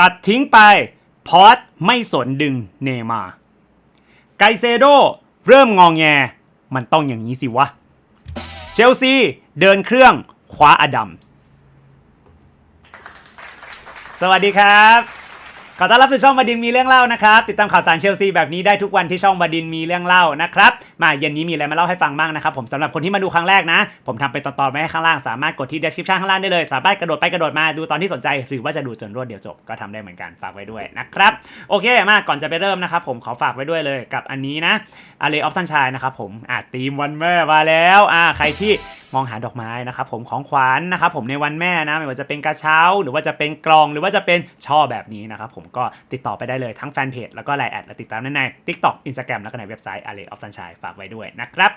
ตัดทิ้งไป พอตไม่สนดึงเนมาไกเซโดเริ่มงองแง มันต้องอย่างนี้สิวะ เชลซีเดินเครื่องคว้าอดัมสวัสดีครับ ขอต้อนรับสู่ช่องบดินมีเรื่องเล่านะครับ ติดตามข่าวสารเชลซีแบบนี้ได้ทุกวันที่ช่องบดินมีเรื่องเล่านะครับ มาเย็นนี้มีอะไรมาเล่าให้ฟังบ้างนะครับผมสำหรับคนที่มาดูครั้งแรกนะ ผมทำเป็นตอนๆไว้ให้ข้างล่างสามารถกดที่ description ข้างล่างได้เลยสามารถกระโดดไปกระโดดมาดูตอนที่สนใจ หรือว่าจะดูจนรวดเดียวจบก็ทำได้เหมือนกันฝากไว้ด้วยนะครับโอเคมาก่อนจะไปเริ่มนะครับผมขอฝากไว้ด้วยเลยกับอันนี้นะอารีออฟซันชายนะครับผมอะตีมวันแม่มาแล้วอ่าใครที่ มองหาดอกไม้นะครับผมของขวัญนะครับผมในวันแม่นะไม่ว่าจะเป็นกระเช้า หรือว่าจะเป็นกลองหรือว่าจะเป็นช่อแบบนี้นะครับผมก็ติดต่อไปได้เลยทั้งแฟนเพจแล้วก็ไลน์แอดและติดตามได้ใน TikTok Instagram แล้วก็ในเว็บไซต์ a r r a y of Sunshine ฝากไว้ด้วยนะครับ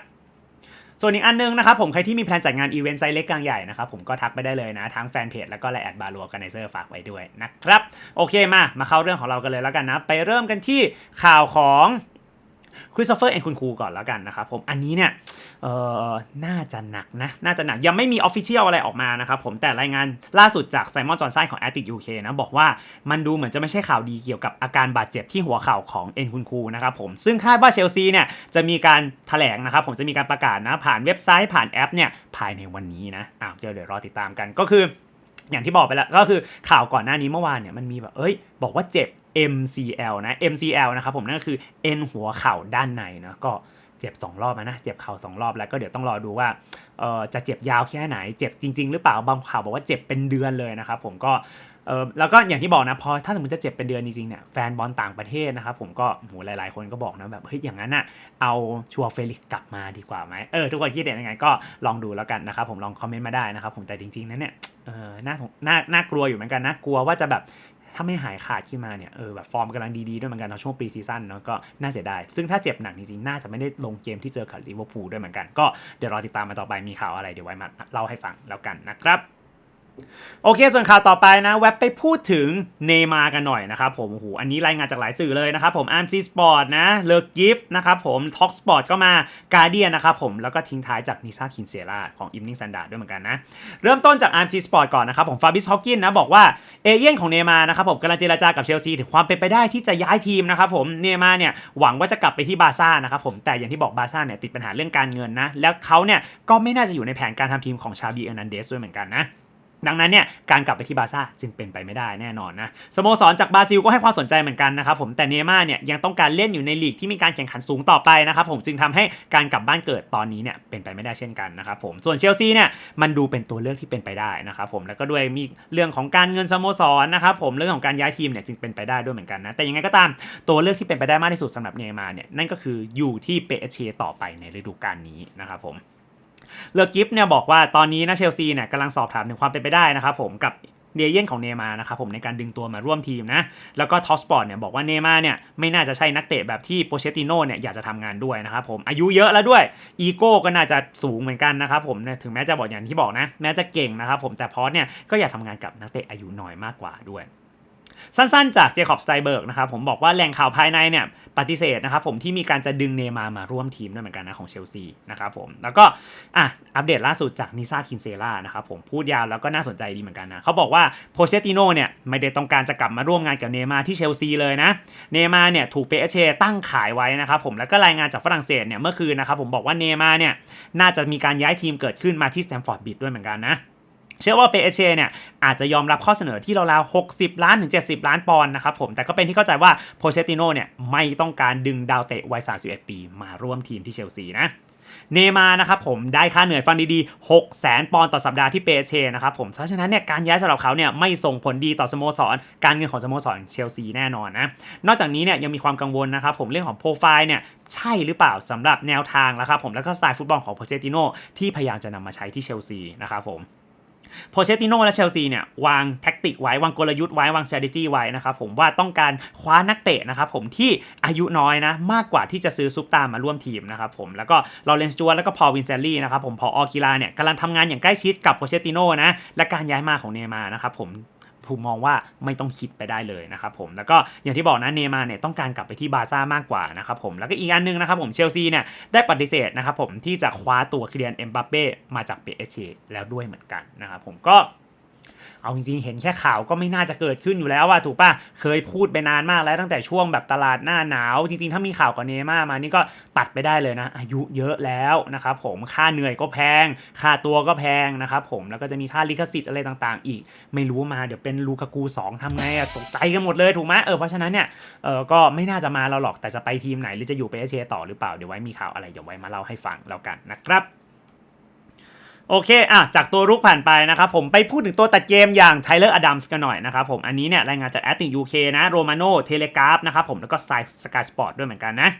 ส่วนอีกอันนึงนะครับผมใครที่มีแพลนจัดงานอีเวนต์ไซส์เล็กกลางใหญ่นะครับผมก็ทักไปได้เลยนะทั้งแฟนเพจแล้วก็ไลน์แอดบาร์ลัวกันไนเซอร์ฝากไว้ด้วยนะครับโอเคมามาเข้าเรื่องของเรากันเลยแล้วกันนะไปเริ่มกันที่ข่าวของคริสโตเฟอร์เอ็นคุณครูก่อนแล้วกันนะครับผมอันนี้เนี่ย เออน่าจะหนักนะ น่าจะหนัก ยังไม่มีออฟฟิเชียลอะไรออกมานะครับผม แต่รายงานล่าสุดจากไซมอนจอห์นสันของ a t t i c UK นะ บอกว่ามันดูเหมือนจะไม่ใช่ข่าวดีเกี่ยวกับอาการบาดเจ็บที่หัวเข่าของเอ็นคุณครูนะครับผม ซึ่งคาดว่าเชลซีเนี่ยจะมีการแถลงนะครับผม จะมีการประกาศนะผ่านเว็บไซต์ผ่านแอปเนี่ยภายในวันนี้นะ อ้าวเดี๋ยวเดี๋ยวรอติดตามกัน ก็คือ อย่างที่บอกไปแล้ว ก็คือข่าวก่อนหน้านี้เมื่อวานเนี่ยมันมีแบบ เอ้ย บอกว่าเจ็บ MCL นะ MCL นะครับผมนั่นก็คือเอ็นหัวเข่าด้านในนะก็ จ็บ 2 รอบนะเจ็บเข่า2 รอบแล้วก็เดี๋ยวต้องรอดูว่าเอ่อจะเจ็บยาวแค่ไหนเจ็บจริง ๆ หรือเปล่าบางข่าวบอกว่าเจ็บเป็นเดือนเลยนะครับผมก็เออแล้วก็อย่างที่บอกนะพอถ้าสมมติจะเจ็บเป็นเดือนจริงๆเนี่ยแฟนบอลต่างประเทศนะครับผมก็โหหลายๆ คนก็บอกนะแบบเฮ้ยอย่างนั้นอะเอาชัวเฟลิกกลับมาดีกว่าไหมเออทุกคนคิดเห็นยังไงก็ลองดูแล้วกันนะครับผมลองคอมเมนต์มาได้นะครับผมแต่จริงๆนั้นเนี่ยเออน่าน่าน่ากลัวอยู่เหมือนกันนะกลัวว่าจะแบบ ถ้าไม่หายขาดขึ้นมาเนี่ยเออแบบฟอร์มกำลังดีๆด้วยเหมือนกันเนาะช่วงปรีซีซั่นเนาะก็น่าเสียดายซึ่งถ้าเจ็บหนักจริงๆน่าจะไม่ได้ลงเกมที่เจอกับลิเวอร์พูลด้วยเหมือนกันก็เดี๋ยวรอติดตามมาต่อไปมีข่าวอะไรเดี๋ยวไว้มาเล่าให้ฟังแล้วกันนะครับ โอเค ส่วนข่าวต่อไปนะแว็บไปพูดถึงเนมากันหน่อยนะครับผมโอ้โหอันนี้รายงานจากหลายสื่อเลยนะครับผมอาร์มซีสปอร์ตนะเลอกิฟนะครับผมท็อกสปอร์ตก็มาการเดียนะครับผม แล้วก็ทิ้งท้ายจากนิซ่าคินเซราของอิมนิงซันดาด้วยเหมือนกันนะ เริ่มต้นจากอาร์มซีสปอร์ตก่อนนะครับผมฟาบิสฮอ k กินนะบอกว่าเอเย่นของเนมานะครับผมกำลังเจรจากับเชลซีถึงความเป็นไปได้ที่จะย้ายทีมนะครับผมเนมาเนี่ยหวังว่าจะกลับไปที่บาร์ซ่านะครับผมแต่อย่างที่บอกบาร์ซ่าเนี่ยติดปัญหาเรื่องการเงินนะแล้วเขาเนี่ยก็ไม่น่าจะอยู่ในแผนการทำทีมของชาบีเอร์นันเดสด้วยเหมือนกันนะ ดังนั้นเนี่ยการกลับไปที่บาร์ซ่าจึงเป็นไปไม่ได้แน่นอนนะสโมสรจากบราซิลก็ให้ความสนใจเหมือนกันนะครับผมแต่เนย์ม่าร์เนี่ยยังต้องการเล่นอยู่ในลีกที่มีการแข่งขันสูงต่อไปนะครับผมจึงทำให้การกลับบ้านเกิดตอนนี้เนี่ยเป็นไปไม่ได้เช่นกันนะครับผมส่วนเชลซีเนี่ยมันดูเป็นตัวเลือกที่เป็นไปได้นะครับผมแล้วก็ด้วยมีเรื่องของการเงินสโมสรนะครับผมเรื่องของการย้ายทีมเนี่ยจึงเป็นไปได้ด้วยเหมือนกันนะแต่ยังไงก็ตามตัวเลือกที่เป็นไปได้มากที่สุดสำหรับเนย์มาร์เนี่ยนั่นก็คืออยู่ที่เปเชต่อไปในฤดูกาลนี้นะครับผม เลอกิฟเนี่ยบอกว่าตอนนี้นะเชลซีเนี่ยกำลังสอบถามถึงความเป็นไปได้นะครับผมกับเดเยนของเนย์มานะครับผมในการดึงตัวมาร่วมทีมนะ แล้วก็ท็อปสปอร์ตเนี่ยบอกว่าเนย์มาเนี่ยไม่น่าจะใช่นักเตะแบบที่โปเชติโน่เนี่ยอยากจะทำงานด้วยนะครับผมอายุเยอะแล้วด้วยอีโก้ก็น่าจะสูงเหมือนกันนะครับผมถึงแม้จะบอกอย่างที่บอกนะ แม้จะเก่งนะครับผมแต่พอสเนี่ยก็อยากทำงานกับนักเตะอายุน้อยมากกว่าด้วย สั้นๆ จากเจคอบสไตเบิร์กนะครับผมบอกว่าแหล่งข่าวภายในเนี่ยปฏิเสธนะครับผมที่มีการจะดึงเนย์มาร์มาร่วมทีมด้วยเหมือนกันนะของเชลซีนะครับผมแล้วก็อะอัปเดตล่าสุดจากนิซาคินเซล่านะครับผมพูดยาวแล้วก็น่าสนใจดีเหมือนกันนะเขาบอกว่าโพเชติโน่เนี่ยไม่ได้ต้องการจะกลับมาร่วมงานกับเนย์มาร์ที่เชลซีเลยนะเนย์มาร์เนี่ยถูกเปเอเชตั้งขายไว้นะครับผมแล้วก็รายงานจากฝรั่งเศสเนี่ยเมื่อคืนนะครับผมบอกว่าเนย์มาร์เนี่ยน่าจะมีการย้ายทีมเกิดขึ้นมาที่สแตมฟอร์ดบิดด้วยเหมือนกันนะ เชื่อว่าเปเชเนี่ยอาจจะยอมรับข้อเสนอที่ราวๆ60 ล้านถึง 70 ล้านปอนด์นะครับผมแต่ก็เป็นที่เข้าใจว่าโพเชติโนเนี่ยไม่ต้องการดึงดาวเตะวัย 31 ปีมาร่วมทีมที่เชลซีนะเนมานะครับผมได้ค่าเหนื่อยฟันดีๆ6แสนปอนด์ต่อสัปดาห์ที่เปเชนะครับผม เพราะฉะนั้นเนี่ยการย้ายสำหรับเขาเนี่ยไม่ส่งผลดีต่อสโมสร การเงินของสโมสรเชลซีแน่นอนนะ นอกจากนี้เนี่ยยังมีความกังวลนะครับผมเรื่องของโปรไฟล์เนี่ยใช่หรือเปล่าสำหรับแนวทางนะครับผมแล้วก็สไตล์ฟุตบอลของโพเชติโนที่พยายามจะนำมาใช้ที่เชลซีนะครับผม โพเชติโนและเชลซีเนี่ยวางแท็กติกไว้ วางกลยุทธ์ไว้ วาง strategy ไว้นะครับผมว่าต้องการคว้านักเตะนะครับผมที่อายุน้อยนะ มากกว่าที่จะซื้อซุปตาร์มาร่วมทีมนะครับผมแล้วก็ลอเรนซ์จวแล้วก็พอลวินเซลลี่นะครับผมพอออกีฬาเนี่ยกำลังทำงานอย่างใกล้ชิดกับโพเชติโนนะและการย้ายมาของเนย์มานะครับผม ผมมองว่าไม่ต้องคิดไปได้เลยนะครับผมแล้วก็อย่างที่บอกนะเนย์มาเนี่ยต้องการกลับไปที่บาร์ซ่ามากกว่านะครับผมแล้วก็อีกอันหนึงนะครับผมเชลซีเนี่ยได้ปฏิเสธนะครับผมที่จะคว้าตัวคิเลียนเอ็มบัปเป้มาจากเปเอชแล้วด้วยเหมือนกันนะครับผมก็ เอาจริงๆ เห็นแค่ข่าวก็ไม่น่าจะเกิดขึ้นอยู่แล้วว่าถูกปะเคยพูดไปนานมากแล้วตั้งแต่ช่วงแบบตลาดหน้าหนาว จริงๆ ถ้ามีข่าวกับเนย์ม่ามานี่ก็ตัดไปได้เลยนะ อายุเยอะแล้วนะครับผมค่าเหนื่อยก็แพง ค่าตัวก็แพงนะครับผมแล้วก็จะมีค่าลิขสิทธิ์อะไรต่างๆ อีก ไม่รู้มาเดี๋ยวเป็นลูกากู 2ทำไงอะตกใจกันหมดเลยถูกไหมเออเพราะฉะนั้นเนี่ยเออก็ไม่น่าจะมาเราหรอกแต่จะไปทีมไหนหรือจะอยู่ไปเอเชียต่อหรือเปล่าเดี๋ยวไว้มีข่าวอะไรเดี๋ยวไว้มาเล่าให้ฟังแล้วกันนะครับ โอเคอะจากตัวรุกผ่านไปนะครับผมไปพูดถึงตัวตัดเกมอย่างไทเลอร์อดัมส์กันหน่อยนะครับผมอันนี้เนี่ยรายงานจากแอตติยูเคนะโรมาโนเทเลกราฟนะครับผมแล้วก็สายสกายสปอร์ตด้วยเหมือนกันนะ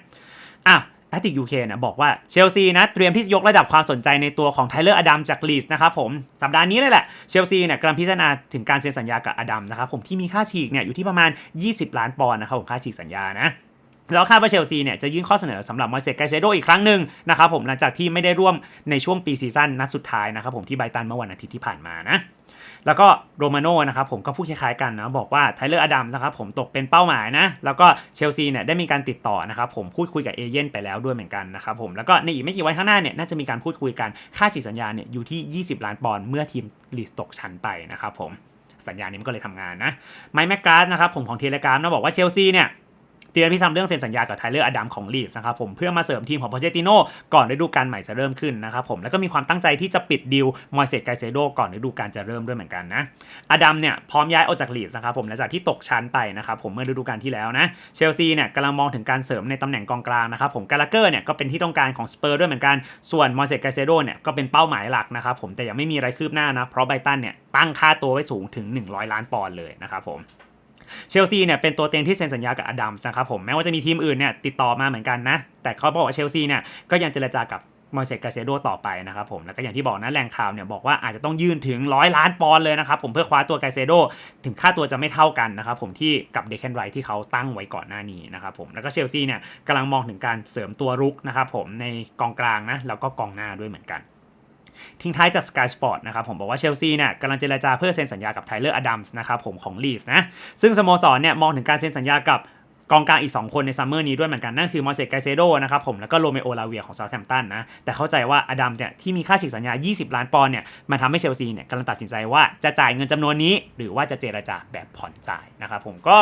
อะแอตติยูเคนี่ยบอกว่าเชลซีนะเตรียมที่จะยกระดับความสนใจในตัวของไทเลอร์อดัมจากลีสนะครับผมสัปดาห์นี้เลยแหละเชลซีเนี่ยกำลังพิจารณาถึงการเซ็นสัญญากับอดัมนะครับผมที่มีค่าฉีกเนี่ยอยู่ที่ประมาณ 20 ล้านปอนด์นะครับผมค่าฉีกสัญญานะ แล้วคาดว่าเชลซีเนี่ยจะยื่นข้อเสนอสำหรับมอยเซสไกเซโดอีกครั้งหนึ่งนะครับผมหลังจากที่ไม่ได้ร่วมในช่วงปีซีซั่นนัดสุดท้ายนะครับผมที่ไบตันเมื่อวันอาทิตย์ที่ผ่านมานะแล้วก็โรมาโน่นะครับผมก็พูดคล้ายๆกันนะบอกว่าไทเลอร์อดัมนะครับผมตกเป็นเป้าหมายนะ แล้วก็เชลซีเนี่ยได้มีการติดต่อนะครับผมพูดคุยกับเอเย่นไปแล้วด้วยเหมือนกันนะครับผมแล้วก็ในอีกไม่กี่วันข้างหน้าเนี่ยน่าจะมีการพูดคุยกันค่าฉีกสัญญาเนี่ยอยู่ที่ 20 ล้านปอนด์เมื่อทีมลีสตกชั้นไปนะครับผมสัญญานี้มันก็เลยทำงานนะไมค์แมกการ์ดนะครับผมของเทเลกราฟนะบอกว่าเชลซีเนี่ย เตรียมที่ทำเรื่องเซ็นสัญญากับไทเลอร์อดัมของลีดส์นะครับผมเพื่อมาเสริมทีมของโปเจติโนก่อนฤดูกาลใหม่จะเริ่มขึ้นนะครับผมแล้วก็มีความตั้งใจที่จะปิดดิวมอยเซตไกเซโดก่อนฤดูกาลจะเริ่มด้วยเหมือนกันนะอดัมเนี่ยพร้อมย้ายออกจากลีดส์นะครับผมหลังจากที่ตกชั้นไปนะครับผมเมื่อฤดูกาลที่แล้วนะเชลซีเนี่ยกำลังมองถึงการเสริมในตำแหน่งกองกลางนะครับผมกาลาเกอร์เนี่ยก็เป็นที่ต้องการของสเปอร์ด้วยเหมือนกันส่วนมอยเซตไกเซโดเนี่ยก็เป็นเป้าหมายหลักนะครับผมแต่ยังไม่มีอะไรคืบหน้านะเพราะไบตันเนี่ยตั้งค่าตัวไว้สูงถึง 100 ล้านปอนด์เลยนะครับผม เชลซีเนี่ยเป็นตัวเต็งที่เซ็นสัญญากับอดัมส์นะครับผมแม้ว่าจะมีทีมอื่นเนี่ยติดต่อมาเหมือนกันนะ แต่เขาบอกว่าเชลซีเนี่ยก็ยังเจรจากับมอยเซกาเซโดต่อไปนะครับผมแล้วก็อย่างที่บอกนะแหล่งข่าวเนี่ยบอกว่าอาจจะต้องยื่นถึงร้อยล้านปอนด์เลยนะครับผมเพื่อคว้าตัวไกเซโดถึงค่าตัวจะไม่เท่ากันนะครับผมที่กับเดคแคนไรที่เขาตั้งไว้ก่อนหน้านี้นะครับผมแล้วก็เชลซีเนี่ยกำลังมองถึงการเสริมตัวรุกนะครับผมในกองกลางนะแล้วก็กองหน้าด้วยเหมือนกัน ทิ้งท้ายจาก Sky Sport นะครับผมบอกว่าเชลซีเนี่ยกำลังเจรจาเพื่อเซ็นสัญญากับไทเลอร์อดัมส์นะครับผมของลีฟนะซึ่งสโมสรเนี่ยมองถึงการเซ็นสัญญากับกองกลางอีก 2 คนในซัมเมอร์นี้ด้วยเหมือนกัน นั่นคือมอเสสไกเซโดนะครับผมแล้วก็โรเมโอลาเวียของเซาท์แฮมป์ตันนะ แต่เข้าใจว่าอดัมเนี่ยที่มีค่าฉีกสัญญา 20 ล้านปอนด์เนี่ยมันทำให้เชลซีเนี่ยกำลังตัดสินใจว่าจะจ่ายเงินจำนวนนี้ หรือว่าจะเจรจาแบบผ่อนจ่ายนะครับผมก็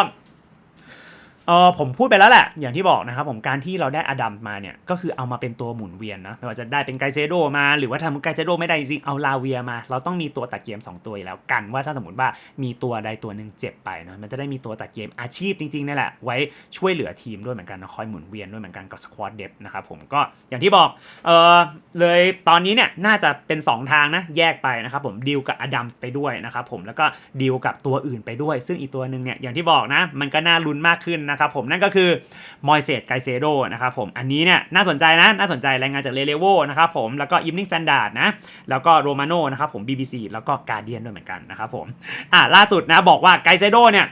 เออผมพูดไปแล้วแหละ อย่างที่บอกนะครับผมการที่เราได้อดัมมาเนี่ย ก็คือเอามาเป็นตัวหมุนเวียนนะไม่ว่าจะได้เป็นไกเซโดมาหรือว่าทำไกเซโดไม่ได้จริงเอาลาเวียมา เราต้องมีตัวตัดเกม 2 ตัวอยู่แล้วกัน ว่าถ้าสมมติว่ามีตัวใดตัวหนึ่งเจ็บไปเนาะมันจะได้มีตัวตัดเกมอาชีพจริงๆนี่แหละ ไว้ช่วยเหลือทีมด้วยเหมือนกันนะคอยหมุนเวียนด้วยเหมือนกันกับสควอตเดฟนะครับผมก็อย่างที่บอกเออเลยตอนนี้เนี่ยน่าจะเป็น 2 ทางนะแยกไปนะครับผมดีลกับอดัมไปด้วยนะครับผมแล้วก็ดีลกับตัวอื่นไปด้วย ซึ่งอีกตัวหนึ่งเนี่ยอย่างที่บอกนะมันก็น่าลุ้นมากขึ้นนะครับครับผมนั่นก็คือมอยเซตไกเซโดนะครับผมอันนี้เนี่ยน่าสนใจนะน่าสนใจรายงานจากเรเลโวนะครับผมแล้วก็อิมนิ่งสแตนดาร์ดนะแล้วก็โรมาโนนะครับผม BBC แล้วก็การเดียนด้วยเหมือนกันนะครับผมอ่าล่าสุดนะบอกว่าไกเซโดเนี่ย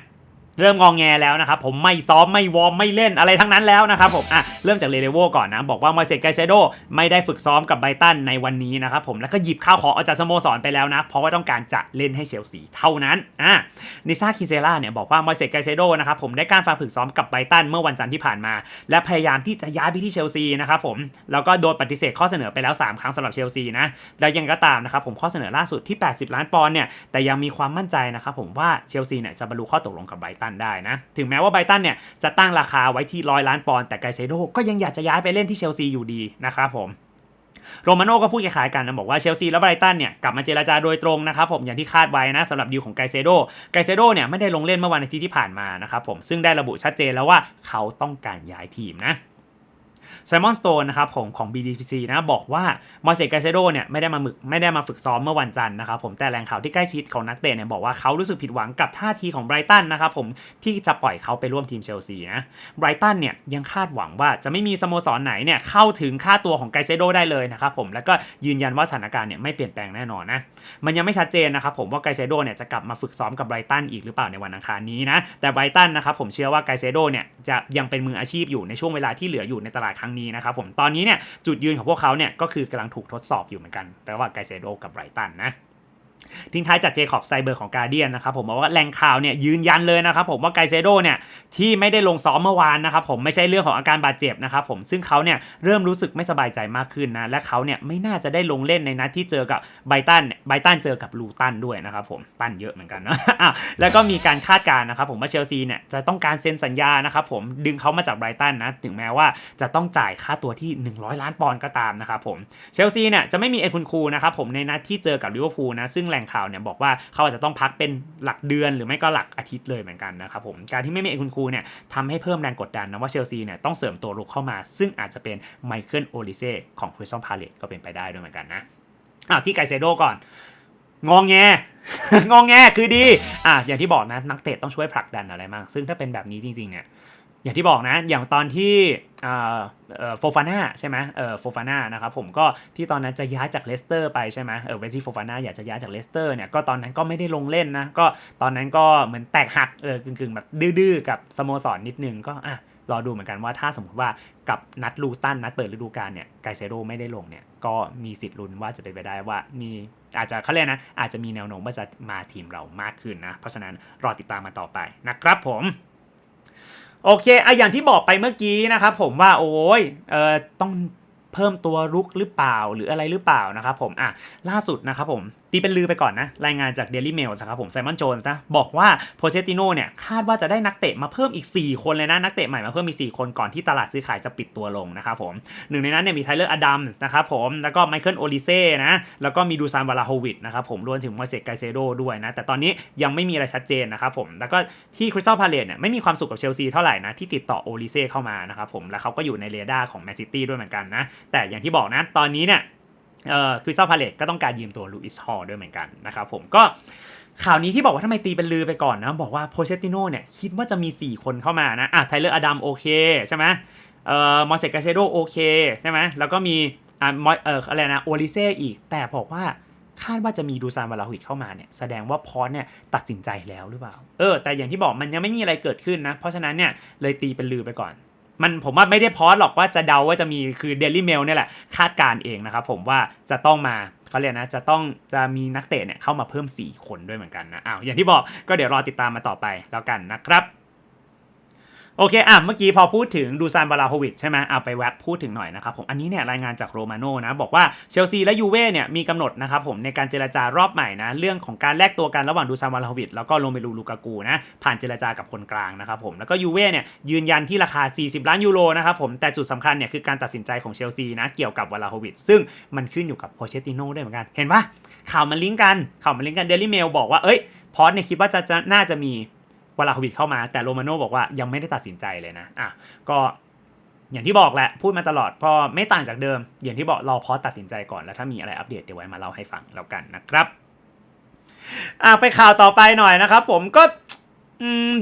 เริ่มงองแงแล้วนะครับผมไม่ซ้อมไม่วอร์มไม่เล่นอะไรทั้งนั้นแล้วนะครับผมอะเริ่มจากเรเดโวก่อนนะ บอกว่ามอยเซตไกเซโดไม่ได้ฝึกซ้อมกับไบรตันในวันนี้นะครับผมแล้วก็หยิบข้าวของออกจากสโมสรไปแล้วนะ เพราะว่าต้องการจะเล่นให้เชลซีเท่านั้นอะนิซ่าคิเซล่าเนี่ยบอกว่ามอยเซตไกเซโดนะครับผมได้การฝึกซ้อมกับไบรตันเมื่อวันจันทร์ที่ผ่านมา และพยายามที่จะย้ายไปที่เชลซีนะครับผมแล้วก็โดนปฏิเสธข้อเสนอไปแล้ว 3 ครั้งสำหรับเชลซีนะแล้วยังก็ตามนะครับผมข้อเสนอล่าสุดที่ 80 ล้านปอนด์เนี่ยแต่ยังมีความมั่นใจนะครับผมว่าเชลซีเนี่ยจะบรรลุข้อตกลงกับไบตันได้นะ ถึงแม้ว่าไบรตันเนี่ยจะตั้งราคาไว้ที่ร้อยล้านปอนด์แต่ไกเซโดก็ยังอยากจะย้ายไปเล่นที่เชลซีอยู่ดีนะครับผมโรมาโน่ก็พูดคล้ายๆกันนะบอกว่าเชลซีและไบรตันเนี่ยกลับมาเจรจาโดยตรงนะครับผมอย่างที่คาดไว้นะสำหรับดีลของไกเซโดไกเซโดเนี่ยไม่ได้ลงเล่นเมื่อวันอาทิตย์ที่ผ่านมานะครับผมซึ่งได้ระบุชัดเจนแล้วว่าเขาต้องการย้ายทีมนะ ไซมอนสโตนนะครับผมของ BDPC นะบอกว่ามอเสสไกเซโดเนี่ยไม่ได้มามึกไม่ได้มาฝึกซ้อมเมื่อวันจันทร์นะครับผมแต่แหล่งข่าวที่ใกล้ชิดของนักเตะเนี่ยบอกว่าเขารู้สึกผิดหวังกับท่าทีของไบรตันนะครับผมที่จะปล่อยเขาไปร่วมทีมเชลซีนะไบรตันเนี่ยยังคาดหวังว่าจะไม่มีสโมสรไหนเนี่ยเข้าถึงค่าตัวของไกเซโดได้เลยนะครับผมแล้วก็ยืนยันว่าสถานการณ์เนี่ยไม่เปลี่ยนแปลงแน่นอนนะมันยังไม่ชัดเจนนะครับผมว่าไกเซโดเนี่ยจะกลับมาฝึกซ้อมกับไบรตันอีกหรือเปล่าในวันอังคารนี้นะแต่ไบรตันนะครับผมเชื่อว่าไกเซโดเนี่ยจะยังเป็นมืออาชีพอยู่ในช่วงเวลาที่เหลืออยู่ในตลาดครั้งนี้นะครับผมตอนนี้เนี่ยจุดยืนของพวกเขาเนี่ยก็คือกำลังถูกทดสอบอยู่เหมือนกันระหว่างไกเซโดกับไบรตันนะ ทิ้งท้ายจากเจคอบไซเบอร์ของการเดียนนะครับผมบอกว่าแหล่งข่าวเนี่ยยืนยันเลยนะครับผมว่าไกเซโดเนี่ยที่ไม่ได้ลงซ้อมเมื่อวานนะครับผมไม่ใช่เรื่องของอาการบาดเจ็บนะครับผมซึ่งเขาเนี่ยเริ่มรู้สึกไม่สบายใจมากขึ้นนะและเขาเนี่ยไม่น่าจะได้ลงเล่นในนัดที่เจอกับไบตันไบตันเจอกับลูตันด้วยนะครับผมตันเยอะเหมือนกันนะแล้วก็มีการคาดการณ์นะครับผมว่าเชลซีเนี่ยจะต้องการเซ็นสัญญานะครับผมดึงเขามาจากไบรตันนะถึงแม้ว่าจะต้องจ่ายค่าตัวที่ 100 ล้านปอนด์ก็ตามนะครับผมเชลซีเนี่ยจะไม่มีเอคุนคูนะครับผมในนัดที่เจอกับลิเวอร์พูลนะซึ่งแหล่งข่าวเนี่ยบอกว่าเขาอาจจะต้องพักเป็นหลักเดือนหรือไม่ก็หลักอาทิตย์เลยเหมือนกันนะครับผมการที่ไม่มีเอคุนคูเนี่ยทำให้เพิ่มแรงกดดันนะว่าเชลซีเนี่ยต้องเสริมตัวรุกเข้ามา ซึ่งอาจจะเป็นไมเคิลโอลิเซ่ของคริสตัลพาเลตก็เป็นไปได้ด้วยเหมือนกันนะอ้าวที่ไกเซโดก่อนงองแงงองแงคือดี อะอย่างที่บอกนะนักเตะต้องช่วยผลักดันอะไรมาก ซึ่งถ้าเป็นแบบนี้จริงๆเนี่ย อย่างที่บอกนะ อย่างตอนที่โฟฟาน่าใช่ไหมเออโฟฟาน่านะครับผมก็ที่ตอนนั้นจะย้ายจากเลสเตอร์ไปใช่ไหมเออเวซี่โฟฟาน่าอยากจะย้ายจากเลสเตอร์เนี่ยก็ตอนนั้นก็ไม่ได้ลงเล่นนะ ก็ตอนนั้นก็เหมือนแตกหักเออกึ่งๆแบบดื้อๆกับสโมสรนนิดนึงก็อะรอดูเหมือนกันว่าถ้าสมมติว่ากับนัดลูตันนัดเปิดฤดูกาลเนี่ยไกเซโรไม่ได้ลงเนี่ยก็มีสิทธิ์ลุ้นว่าจะเป็นไปได้ว่ามีอาจจะเขาเรียกนะอาจจะมีแนวโน้มว่าจะมาทีมเรามากขึ้นนะ เพราะฉะนั้นรอติดตามมาต่อไปนะครับผม โอเคอะอย่างที่บอกไปเมื่อกี้นะครับผมว่าโอ้ยเอ่อต้อง เพิ่มตัวรุกหรือเปล่าหรืออะไรหรือเปล่านะครับผมอะล่าสุดนะครับผมตีเป็นลือไปก่อนนะ รายงานจาก Daily Mail นะครับผมไซมอนโจนส์นะบอกว่าโพเชติโนเนี่ยคาดว่าจะได้นักเตะมาเพิ่มอีก 4 คนเลยนะ นักเตะใหม่มาเพิ่มอีก 4 คนก่อนที่ตลาดซื้อขายจะปิดตัวลงนะครับผมหนึ่งในนั้นเนี่ยมีไทเลอร์อดัมส์นะครับผมแล้วก็ไมเคิลโอลิเซ่นะแล้วก็มีดูซานบาลาโฮวิดนะครับผมรวมถึงมอเซกไกเซโดด้วยนะแต่ตอนนี้ยังไม่มีอะไรชัดเจนนะครับผมแล้วก็ที่คริสตัลพาเลตเนี่ยไม่มีความสุขกับเชลซีเท่าไหร่นะที่ติดต่อโอลิเซ่เข้ามานะครับผมแล้วเขาก็อยู่ในเรดาร์ของแมนซิตี้ด้วยเหมือนกันนะแต่อย่างที่บอกนะ ตอนนี้เนี่ยเอ่อคริสตัลพาเลตก็ต้องการยืมตัวลูอิสฮอลด้วยเหมือนกันนะครับผมก็ข่าวนี้ที่บอกว่าทำไมตีเป็นลือไปก่อนนะ บอกว่าโพเชติโน่เนี่ยคิดว่าจะมี 4 คนเข้ามานะอะไทเลอร์อดัมโอเคใช่ไหมเอ่อมอเซกาเซโดโอเคใช่ไหมแล้วก็มีอ่ามอเอ่ออะไรนะโอลิเซ่อีก แต่บอกว่าคาดว่าจะมีดูซานวาลาฮิตเข้ามาเนี่ยแสดงว่าพอสเนี่ยตัดสินใจแล้วหรือเปล่า เออ แต่อย่างที่บอกมันยังไม่มีอะไรเกิดขึ้นนะ เพราะฉะนั้นเนี่ยเลยตีเป็นลือไปก่อน มันผมว่าไม่ได้พอสหรอกว่าจะเดาว่าจะมีคือเดลี่เมลเนี่ยแหละคาดการเองนะครับผมว่าจะต้องมาเขาเรียกนะจะต้องจะมีนักเตะเนี่ยเข้ามาเพิ่ม 4 คนด้วยเหมือนกันนะอ้าวอย่างที่บอกก็เดี๋ยวรอติดตามมาต่อไปแล้วกันนะครับ โอเค อะ เมื่อกี้พอพูดถึงดูซานบาลาโฮวิชใช่ไหมเอาไปแวบพูดถึงหน่อยนะครับผม อันนี้เนี่ยรายงานจากโรมาโน่นะ บอกว่าเชลซีและยูเว่เนี่ยมีกำหนดนะครับผมในการเจรจารอบใหม่นะ เรื่องของการแลกตัวกันระหว่างดูซานบาลาโฮวิชแล้วก็โรเมลูลูกากูนะ ผ่านเจรจากับคนกลางนะครับผม แล้วก็ยูเว่เนี่ยยืนยันที่ราคา 40 ล้านยูโรนะครับผม แต่จุดสำคัญเนี่ยคือการตัดสินใจของเชลซีนะเกี่ยวกับวาลาโฮวิชซึ่งมันขึ้นอยู่กับโพเชติโน่ด้วยเหมือนกัน เห็นปะข่าวมันลิงก์กัน ข่าวมันลิงก์กันเดลี่เมลบอกว่าเอ้ยพอสเนี่ยคิดว่าจะจะน่าจะมี วลาโควิดเข้ามา แต่โรมาโน่บอกว่ายังไม่ได้ตัดสินใจเลยนะอะก็อย่างที่บอกแหละพูดมาตลอดพอไม่ต่างจากเดิม อย่างที่บอกรอพอตัดสินใจก่อนแล้วถ้ามีอะไรอัปเดตเดี๋ยวไว้มาเล่าให้ฟังแล้วกันนะครับอะไปข่าวต่อไปหน่อยนะครับ ผมก็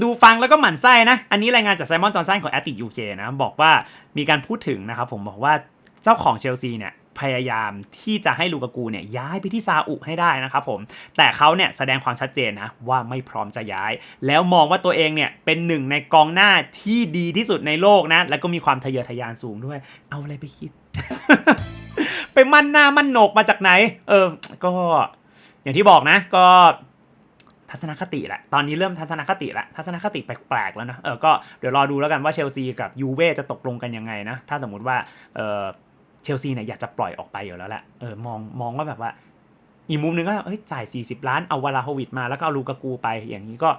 ดูฟังแล้วก็หมั่นไส้นะ อันนี้รายงานจากไซมอนจอห์นสันของแอตติยูเคนะ บอกว่ามีการพูดถึงนะครับผมบอกว่าเจ้าของเชลซีเนี่ย พยายามที่จะให้ลูกากูเนี่ยย้ายไปที่ซาอุให้ได้นะครับผม แต่เขาเนี่ยแสดงความชัดเจนนะว่าไม่พร้อมจะย้าย แล้วมองว่าตัวเองเนี่ยเป็นหนึ่งในกองหน้าที่ดีที่สุดในโลกนะ แล้วก็มีความทะเยอทะยานสูงด้วย เอาอะไรไปคิด ไปมั่นหน้ามั่นโหนกมาจากไหน เออ ก็อย่างที่บอกนะ ก็ทัศนคติแหละ ตอนนี้เริ่มทัศนคติละทัศนคติแปลกๆแล้วนะ เออ ก็เดี๋ยวรอดูแล้วกันว่าเชลซีกับยูเว่จะตกลงกันยังไงนะ ถ้าสมมุติว่า เออ ชลซีเนี่ยอยากจะปล่อยออกไปอยู่แล้วแหละเออมองมองว่าแบบว่า อีกมุมหนึงก็เอ้ยจ่าย 40 ล้านเอาวาลาโฮวิดมาแล้วก็เอาลูกากูไปอย่างนี้ก็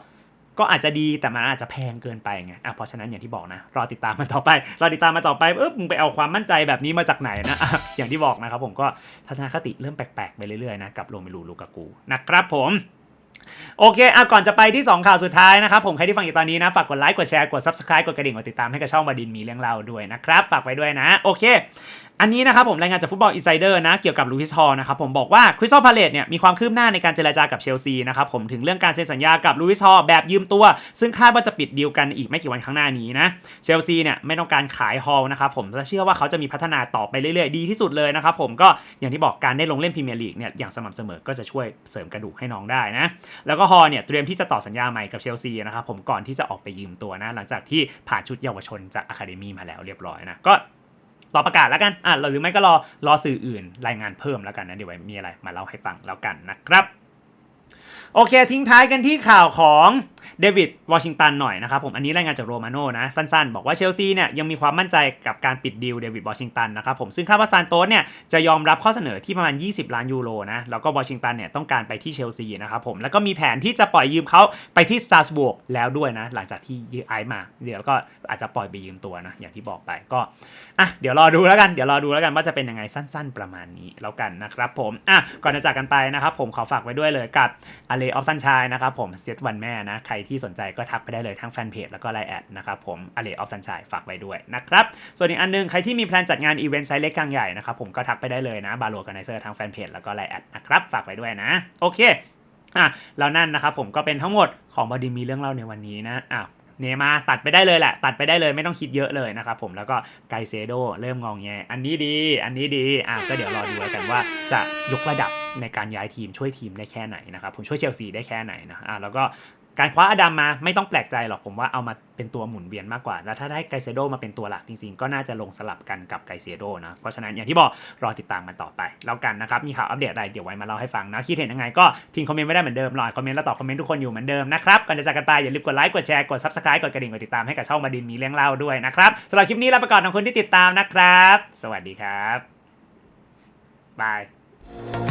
ก็อาจจะดีแต่มันอาจจะแพงเกินไปไงอะเพราะฉะนั้นอย่างที่บอกนะรอติดตามมาต่อไปรอติดตามมาต่อไปเออมึงไปเอาความมั่นใจแบบนี้มาจากไหนนะอะอย่างที่บอกนะครับผมก็ทัศนคติเริ่มแปลกๆไปเรื่อยๆนะกับโรเมลูลูกากูนะครับผมโอเคอะก่อนจะไปที่ 2 ข่าวสุดท้ายนะครับ ผมใครที่ฟังอยู่ตอนนี้นะ ฝากกดไลค์ กดแชร์ กด subscribe กดกระดิ่ง กดติดตามให้กับช่องบดินมีเรื่องเล่าด้วยนะครับ ฝากไปด้วยนะ โอเค อันนี้นะครับผมรายงานจากฟุตบอลอินไซเดอร์นะเกี่ยวกับลูอิสฮอลนะครับผมบอกว่าคริสตัลพาเลตเนี่ยมีความคืบหน้าในการเจรจากับเชลซีนะครับผมถึงเรื่องการเซ็นสัญญากับลูอิสฮอลแบบยืมตัว ซึ่งคาดว่าจะปิดดีลกันอีกไม่กี่วันข้างหน้านี้นะเชลซีเนี่ยไม่ต้องการขายฮอลนะครับผมและเชื่อว่าเขาจะมีพัฒนาต่อไปเรื่อยๆ ดีที่สุดเลยนะครับผมก็อย่างที่บอกการได้ลงเล่นพรีเมียร์ลีกเนี่ยอย่างสม่ำเสมอก็จะช่วยเสริมกระดูกให้น้องได้นะแล้วก็ฮอลเนี่ยเตรียมที่จะต่อสัญญาใหม่กับเชลซีนะครับผมก่อนที่จะออกไปยืมตัวนะหลังจากที่ผ่านชุดเยาวชนจากอะคาเดมีมาแล้วเรียบร้อยนะก็ รอประกาศแล้วกันอะหรือไม่ก็รอรอสื่ออื่นรายงานเพิ่มแล้วกันนะเดี๋ยวไว้มีอะไรมาเล่าให้ฟังแล้วกันนะครับ โอเค ทิ้งท้ายกันที่ข่าวของเดวิดวอชิงตันหน่อยนะครับผมอันนี้รายงานจากโรมาโน่นะ สั้นๆ บอกว่าเชลซีเนี่ยยังมีความมั่นใจกับการปิดดีลเดวิดวอชิงตันนะครับผมซึ่งคาดว่าซานโตสเนี่ยจะยอมรับข้อเสนอที่ประมาณ 20 ล้านยูโรนะแล้วก็วอชิงตันเนี่ยต้องการไปที่เชลซีนะครับผมแล้วก็มีแผนที่จะปล่อยยืมเขาไปที่สตาร์สบวกแล้วด้วยนะ หลังจากที่ยืมไอมา เดี๋ยวก็อาจจะปล่อยไปยืมตัวนะอย่างที่บอกไปก็อะเดี๋ยวรอดูแล้วกันเดี๋ยวรอดูแล้วกันว่าจะเป็นยังไงสั้น ๆ ประมาณนี้แล้วกันนะครับผมอะก่อนจะจากกันไปนะครับผมขอฝากไว้ด้วยเลยกับอเลออฟซันชายนะครับผมเซตวันแม่นะ ใครที่สนใจก็ทักไปได้เลยทั้งแฟนเพจแล้วก็ไลน์แอดนะครับผมอเลออฟซันชายฝากไว้ด้วยนะครับ ส่วนอีกอันหนึง ใครที่มีแพลนจัดงานอีเวนต์ไซส์เล็กกลางใหญ่นะครับผมก็ทักไปได้เลยนะบาโลกันไนเซอร์ทั้งแฟนเพจแล้วก็ไลน์แอดนะครับฝากไว้ด้วยนะโอเคอะแล้วนั่นนะครับผมก็เป็นทั้งหมดของบอดีมีเรื่องเล่าในวันนี้นะอ้าว เนมาตัดไปได้เลยแหละ ตัดไปได้เลยไม่ต้องคิดเยอะเลยนะครับผมแล้วก็ไกเซโดเริ่มงองแงอันนี้ดี อันนี้ดีอะก็เดี๋ยวรอดูกันว่าจะยกระดับในการย้ายทีมช่วยทีมได้แค่ไหนนะครับผมช่วยเชลซีได้แค่ไหนนะอะแล้วก็ การคว้าอดัมมาไม่ต้องแปลกใจหรอกผมว่าเอามาเป็นตัวหมุนเวียนมากกว่า แล้วถ้าได้ไกเซโดมาเป็นตัวหลักจริงๆก็น่าจะลงสลับกันกับไกเซโดนะเพราะฉะนั้นอย่างที่บอกรอติดตามกันต่อไป แล้วกันนะครับมีข่าวอัปเดตอะไรเดี๋ยวไว้มาเล่าให้ฟังนะคิดเห็นยังไงก็ทิ้งคอมเมนต์ไว้ได้เหมือนเดิมรอคอมเมนต์แล้วตอบคอมเมนต์ทุกคนอยู่เหมือนเดิมนะครับก่อนจะจากกันไปอย่าลืมกดไลค์กดแชร์กด subscribe กดกระดิ่งกดติดตามให้กับช่องมาดินมีเรื่องเล่าด้วยนะครับสำหรับคลิปนี้ลาไปก่อนขอบคุณที่ติดตามนะครับ สวัสดีครับบาย